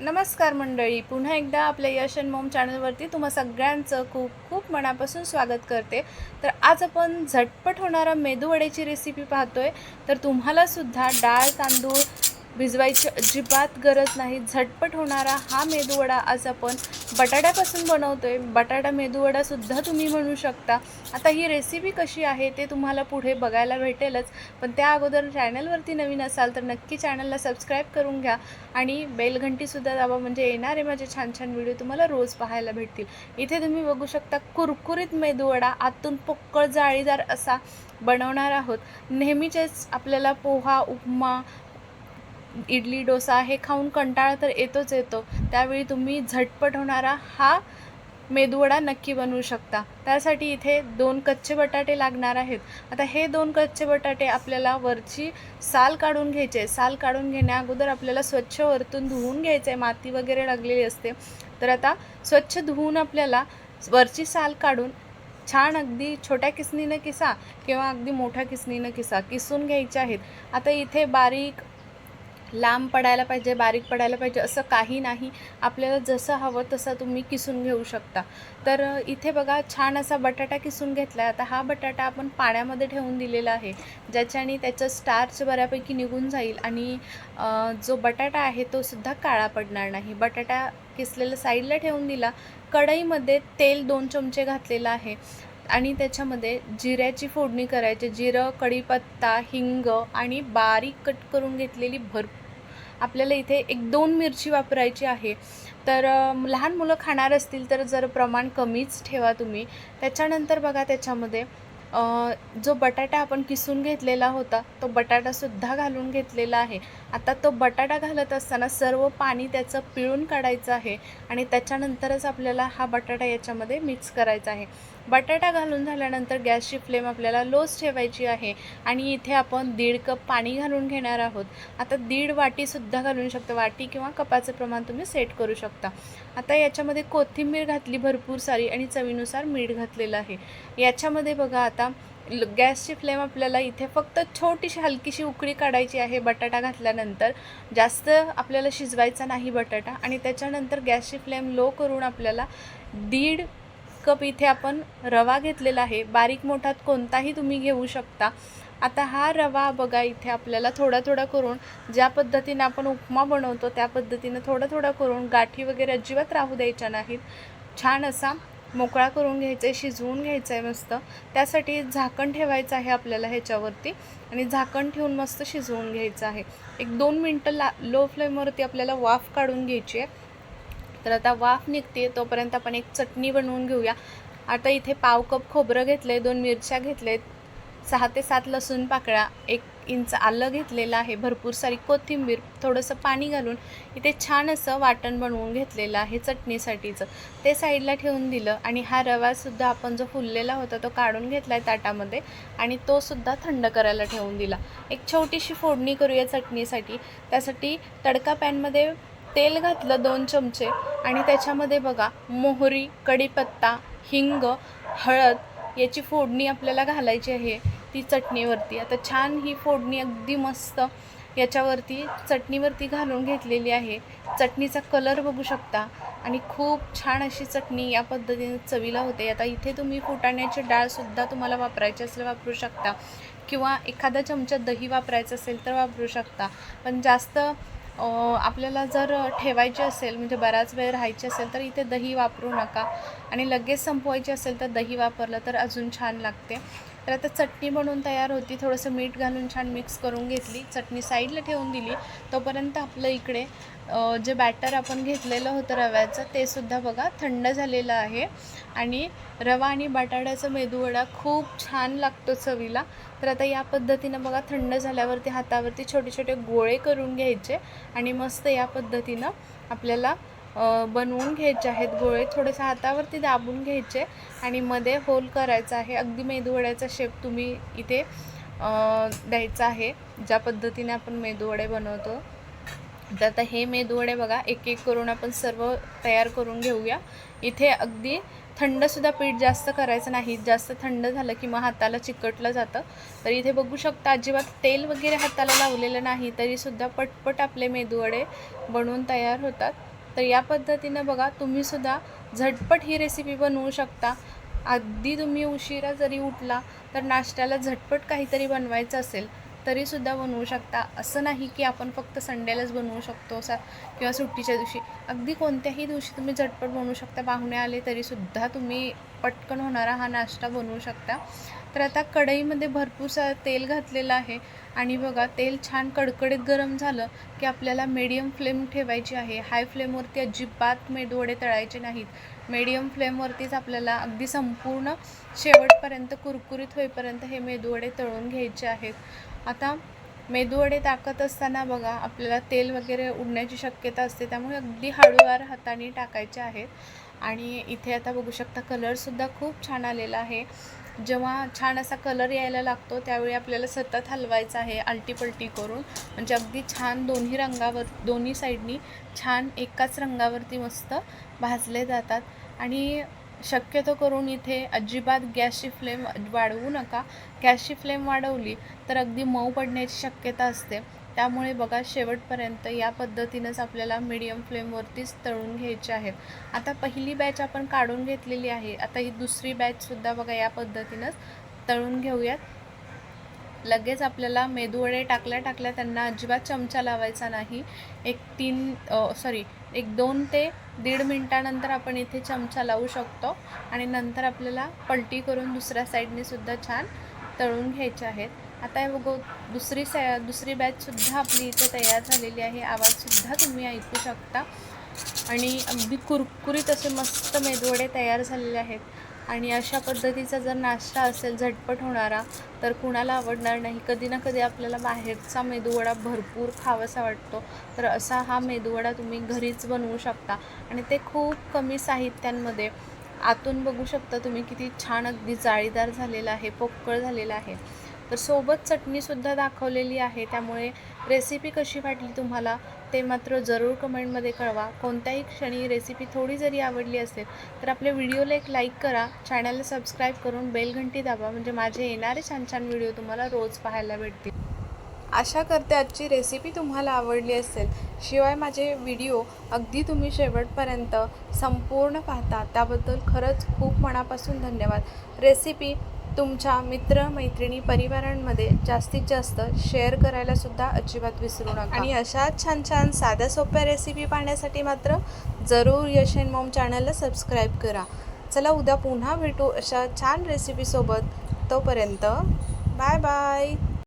नमस्कार मंडळी पुन्हा एकदा आपल्या यश अँड मोम चॅनलवरती तुम्हा सगळ्यांचं खूप खूप मनापासून स्वागत करते. तर आज आपण झटपट होणारा मेदूवड्याची रेसिपी पाहतोय. तर तुम्हालासुद्धा डाळ तांदूळ भिजवायची अजिबात गरज नाही. झटपट होणारा हा मेदूवडा आज आपण बटाट्यापासून बनवतो आहे बटाटा मेदूवडासुद्धा तुम्ही म्हणू शकता. आता ही रेसिपी कशी आहे ते तुम्हाला पुढे बघायला भेटेलच. पण त्या अगोदर चॅनलवरती नवीन असाल तर नक्की चॅनलला सबस्क्राईब करून घ्या. आणि बेलघंटीसुद्धा दाबा म्हणजे येणारे माझे छान छान व्हिडिओ तुम्हाला रोज पाहायला भेटतील. इथे तुम्ही बघू शकता कुरकुरीत मेदूवडा. आतून पोकळ जाळीदार असा बनवणार आहोत. नेहमीचेच आपल्याला पोहा उपमा इडली डोसा हे खाऊन कंटाळा तर येतोच येतो. त्यावेळी तुम्ही झटपट होणारा हा मेदूवडा नक्की बनवू शकता. त्यासाठी इथे दोन कच्चे बटाटे लागणार आहेत. आता हे दोन कच्चे बटाटे आपल्याला वरची साल काढून घ्यायचे साल काढून घेण्या अगोदर आपल्याला स्वच्छ वरतून धुवून घ्यायचं आहे. माती वगैरे लागलेली असते. तर आता स्वच्छ धुवून आपल्याला वरची साल काढून छान अगदी छोट्या किसनीनं किसा किंवा अगदी मोठ्या किसनीनं किसा किसून घ्यायचे आहेत. आता इथे बारीक लांब पडायला पाहिजे बारीक पडायला पाहिजे असं काही नाही. आपल्याला जसं हवं तसं तुम्ही किसून घेऊ शकता. तर इथे बघा छान असा बटाटा किसून घेतला आहे आता हा बटाटा आपण पाण्यामध्ये ठेवून दिलेला आहे. ज्याच्याने त्याचं स्टार्च बऱ्यापैकी निघून जाईल आणि जो बटाटा आहे तो सुद्धा काळा पडणार नाही. बटाटा किसलेला साईडला ठेवून दिला कढईमध्ये तेल दोन चमचे घातलेलं आहे आणि त्याच्यामध्ये जिऱ्याची फोडणी करायची. जिरं कढीपत्ता हिंग आणि बारीक कट करून घेतलेली भरपूर आपल्याला इथे एक दोन मिरची वापरायची आहे. तर लहान मुलं खाणार असतील तर जर प्रमाण कमीच ठेवा तुम्ही. त्याच्यानंतर बघा त्याच्यामध्ये जो बटाटा आपण किसून घेतलेला होता तो बटाटासुद्धा घालून घेतलेला आहे. आता तो बटाटा घालत असताना सर्व पाणी त्याचं पिळून काढायचं आहे आणि त्याच्यानंतरच आपल्याला हा बटाटा याच्यामध्ये मिक्स करायचा आहे. बटाटा घालून झाल्यानंतर गॅसची फ्लेम आपल्याला लोच ठेवायची आहे आणि इथे आपण दीड कप पाणी घालून घेणार आहोत. आता दीड वाटीसुद्धा घालून शकता. वाटी किंवा कपाचं प्रमाण तुम्ही सेट करू शकता. आता याच्यामध्ये कोथिंबीर घातली भरपूर सारी आणि चवीनुसार मीठ घातलेलं आहे. याच्यामध्ये बघा आता ल- गॅसची फ्लेम आपल्याला इथे फक्त छोटीशी हलकीशी उकळी काढायची आहे बटाटा घातल्यानंतर. जास्त आपल्याला शिजवायचा नाही बटाटा आणि त्याच्यानंतर गॅसची फ्लेम लो करून आपल्याला दीड कप इथे आपण रवा घेतलेला आहे. बारीक मोठात कोणताही तुम्ही घेऊ शकता. आता हा रवा बघा इथे आपल्याला थोडा थोडा करून ज्या पद्धतीने आपण उपमा बनवतो त्या पद्धतीनं थोडा थोडा करून गाठी वगैरे अजिबात राहू द्यायच्या नाहीत. छान असा मोकळा करून घ्यायचा आहे शिजवून घ्यायचा आहे मस्त. त्यासाठी झाकण ठेवायचं आहे आपल्याला ह्याच्यावरती आणि झाकण ठेवून मस्त शिजवून घ्यायचं आहे. एक दोन मिनटं ला लो फ्लेमवरती आपल्याला वाफ काढून घ्यायची आहे. तर आता वाफ निघते तोपर्यंत आपण एक चटणी बनवून घेऊया. आता इथे पाव कप खोबरं घेतलं आहे दोन मिरच्या घेतल्या सहा ते सात लसूण पाकळ्या एक इंच आलं घेतलेलं आहे भरपूर सारी कोथिंबीर थोडंसं पाणी घालून इथे छान असं वाटण बनवून घेतलेलं आहे चटणीसाठीचं. ते साईडला ठेवून दिलं आणि हा रवासुद्धा आपण जो फुललेला होता तो काढून घेतला आहे ताटामध्ये आणि तोसुद्धा थंड करायला ठेवून दिला. एक छोटीशी फोडणी करूया चटणीसाठी. त्यासाठी तडका पॅनमध्ये तेल घातलं दोन चमचे आणि त्याच्यामध्ये बघा मोहरी कढीपत्ता हिंग हळद याची फोडणी आपल्याला घालायची आहे ती चटणीवरती. आता छान ही फोडणी अगदी मस्त याच्यावरती चटणीवरती घालून घेतलेली आहे. चटणीचा कलर बघू शकता आणि खूप छान अशी चटणी या पद्धतीने चवीला होते. आता इथे तुम्ही फुटाण्याची डाळसुद्धा तुम्हाला वापरायची असेल वापरू शकता किंवा एखादा चमचा दही वापरायचं असेल तर वापरू शकता. पण जास्त आपल्याला जर ठेवायची असेल म्हणजे बराच वेळ राहायची असेल तर इथे दही वापरू नका. आणि लगेच संपवायची असेल तर दही वापरलं तर अजून छान लागते. तर आता चटणी बनवून तयार होती. थोडंसं मीठ घालून छान मिक्स करून घेतली. चटणी साईडला ठेवून दिली. तोपर्यंत आपलं इकडे जे बॅटर आपण घेतलेलं होतं रव्याचं ते सुद्धा बघा थंड झालेलं आहे. आणि रवा आणि बटाट्याचा मेदूवडा खूप छान लागतो चवीला. तर आता या पद्धतीनं बघा थंड झाल्यावरती हातावरती छोटे छोटे गोळे करून घ्यायचे आणि मस्त या पद्धतीनं आपल्याला बनवून घ्यायचे आहेत गोळे. थोडेसे हातावरती दाबून घ्यायचे आणि मध्ये होल करायचा आहे. अगदी मेदूवड्याचा शेप तुम्ही इथे द्यायचा आहे. ज्या पद्धतीने आपण मेदूवडे बनवतो. तर आता हे मेदूवडे बघा एक एक करून आपण सर्व तयार करून घेऊया. इथे अगदी थंडसुद्धा पीठ जास्त करायचं नाही. जास्त थंड झालं की मग हाताला चिकटलं जातं. तर इथे बघू शकता अजिबात तेल वगैरे हाताला लावलेलं नाही. तरीसुद्धा पटपट आपले मेदूवडे बनवून तयार होतात. तर या पद्धतीनं बघा तुम्हीसुद्धा झटपट ही रेसिपी बनवू शकता. अगदी तुम्ही उशिरा जरी उठला तर नाश्त्याला झटपट काहीतरी बनवायचं असेल तरीसुद्धा बनवू शकता. असं नाही की आपण फक्त संडेलाच बनवू शकतो असा किंवा सुट्टीच्या दिवशी. अगदी कोणत्याही दिवशी तुम्ही झटपट बनवू शकता. पाहुणे आले तरीसुद्धा तुम्ही पटकन होणारा हा नाश्ता बनवू शकता. तर आता कढईमध्ये भरपूर सा तेल घातलेलं आहे. आणि बघा तेल छान कडकडीत गरम झालं की आपल्याला मीडियम फ्लेम ठेवायची आहे. हाय फ्लेमवरती अजिबात मेदवडे तळायचे नाहीत. मीडियम फ्लेमवरतीच आपल्याला अगदी संपूर्ण शेवटपर्यंत कुरकुरीत होईपर्यंत हे मेदवडे तळून घ्यायचे आहेत. आता मेदूवडे टाकत असताना बघा आपल्याला तेल वगैरे उडण्याची शक्यता असते त्यामुळे अगदी हळूवार हाताने टाकायचे आहेत. आणि इथे आता बघू शकता कलरसुद्धा खूप छान आलेला आहे. जेव्हा छान असा कलर यायला लागतो त्यावेळी आपल्याला सतत हलवायचा आहे आलटीपलटी करून. म्हणजे अगदी छान दोन्ही रंगावर दोन्ही साईडनी छान एकाच रंगावरती मस्त भाजले जातात. आणि शक्यतो करून इथे अजिबात गॅसची फ्लेम वाढवू नका. गॅसची फ्लेम वाढवली तर अगदी मऊ पडण्याची शक्यता असते. त्यामुळे बघा शेवटपर्यंत या पद्धतीनंच आपल्याला मीडियम फ्लेमवरतीच तळून घ्यायचे आहेत आता पहिली बॅच आपण काढून घेतलेली आहे. आता ही दुसरी बॅचसुद्धा बघा या पद्धतीनंच तळून घेऊयात. लगेच आपल्याला मेदूवडे टाकल्या टाकल्या त्यांना अजिबात चमचा लावायचा नाही. एक तीन सॉरी एक दोन ते दीड मिनटानंतर आपण इथे चमचा लावू शकतो आणि नंतर आपल्याला पलटी करून दुसऱ्या साईडने सुद्धा छान तळून घ्यायचे आहेत. आता हे बघू दुसरी सॅ दुसरी बॅचसुद्धा आपली इथे तयार झालेली आहे. आवाजसुद्धा तुम्ही ऐकू शकता. आणि अगदी कुरकुरीत असे मस्त मेदवडे तयार झालेले आहेत. आणि अशा पद्धतीचा जर नाश्ता असेल झटपट होणारा तर कुणाला आवडणार नाही. कधी ना कधी आपल्याला बाहेरचा मेदूवडा भरपूर खावासा वाटतो. तर असा हा मेदूवडा तुम्ही घरीच बनवू शकता. आणि ते खूप कमी साहित्यांमध्ये आतून बघू शकता तुम्ही किती छान अगदी जाळीदार झालेला आहे पोकळ झालेला आहे. तर सोबत चटणीसुद्धा दाखवलेली आहे. त्यामुळे रेसिपी कशी वाटली तुम्हाला ते मात्र जरूर कमेंटमध्ये कळवा. कोणत्याही क्षणी रेसिपी थोडी जरी आवडली असेल तर आपल्या व्हिडिओला एक लाईक करा. चॅनलला सबस्क्राईब करून बेलघंटी दाबा. म्हणजे माझे येणारे छान छान व्हिडिओ तुम्हाला रोज पाहायला भेटतील. आशा करते आजची रेसिपी तुम्हाला आवडली असेल. शिवाय माझे व्हिडिओ अगदी तुम्ही शेवटपर्यंत संपूर्ण पाहता. त्याबद्दल खरंच खूप मनापासून धन्यवाद. रेसिपी तुमच्या मित्र मैत्रिणी परिवारांमध्ये जास्तीत जास्त शेअर करायला सुद्धा अजिबात विसरू नका. आणि अशा छान छान साध्या सोप्या रेसिपी पाहण्यासाठी मात्र जरूर यश अँड मॉम चॅनलला सबस्क्राईब करा. चला उद्या पुन्हा भेटू अशा छान रेसिपीसोबत तोपर्यंत बाय बाय